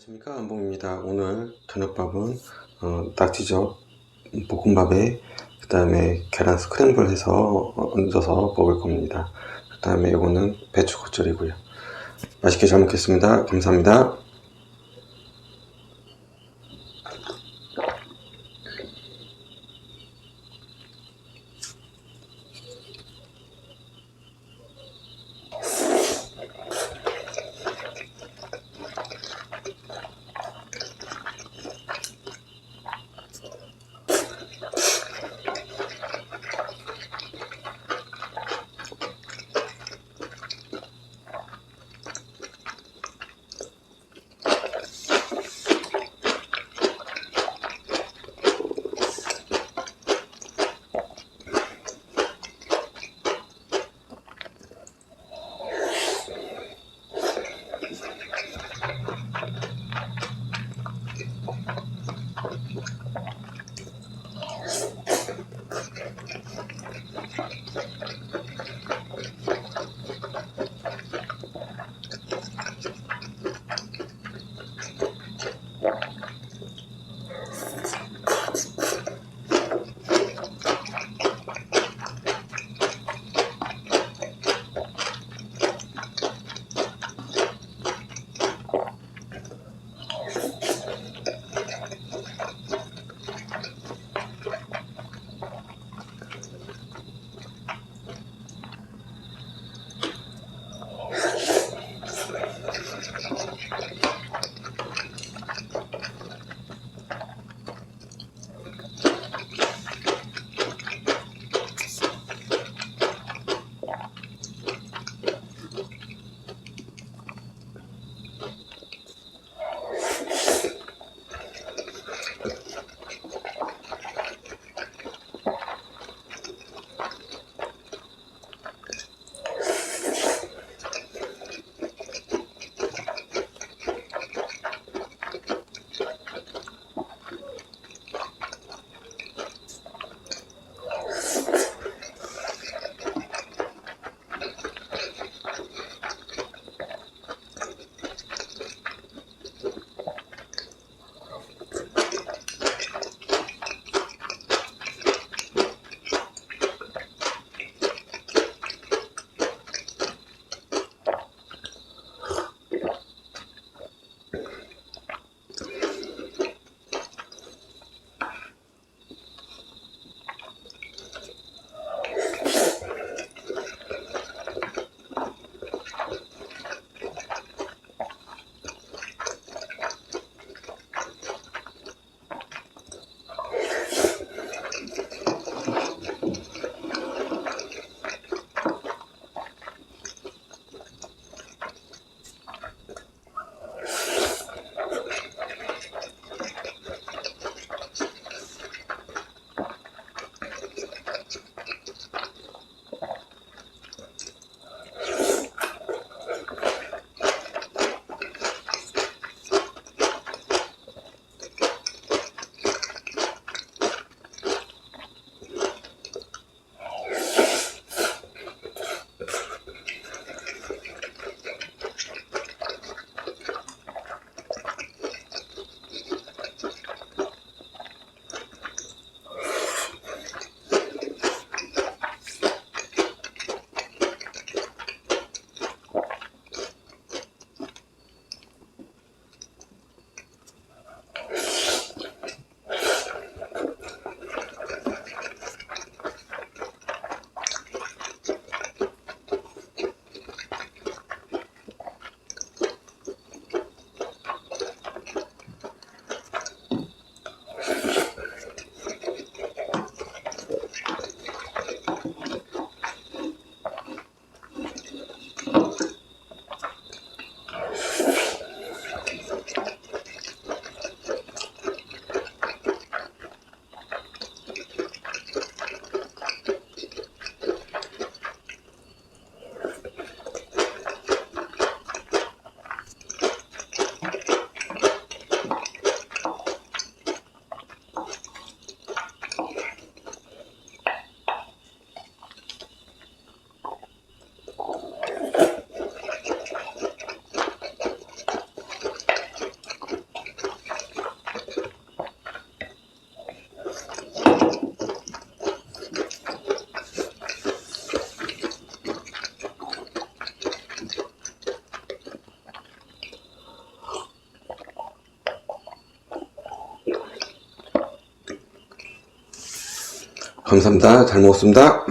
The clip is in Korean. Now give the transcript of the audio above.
안녕하십니까 안봉입니다. 오늘 저녁밥은 어, 낙지젓 볶음밥에 그 다음에 계란 스크램블 해서 어, 얹어서 먹을 겁니다. 그 다음에 이거는 배추 겉절이고요. 맛있게 잘 먹겠습니다. 감사합니다. 감사합니다. 잘 먹었습니다.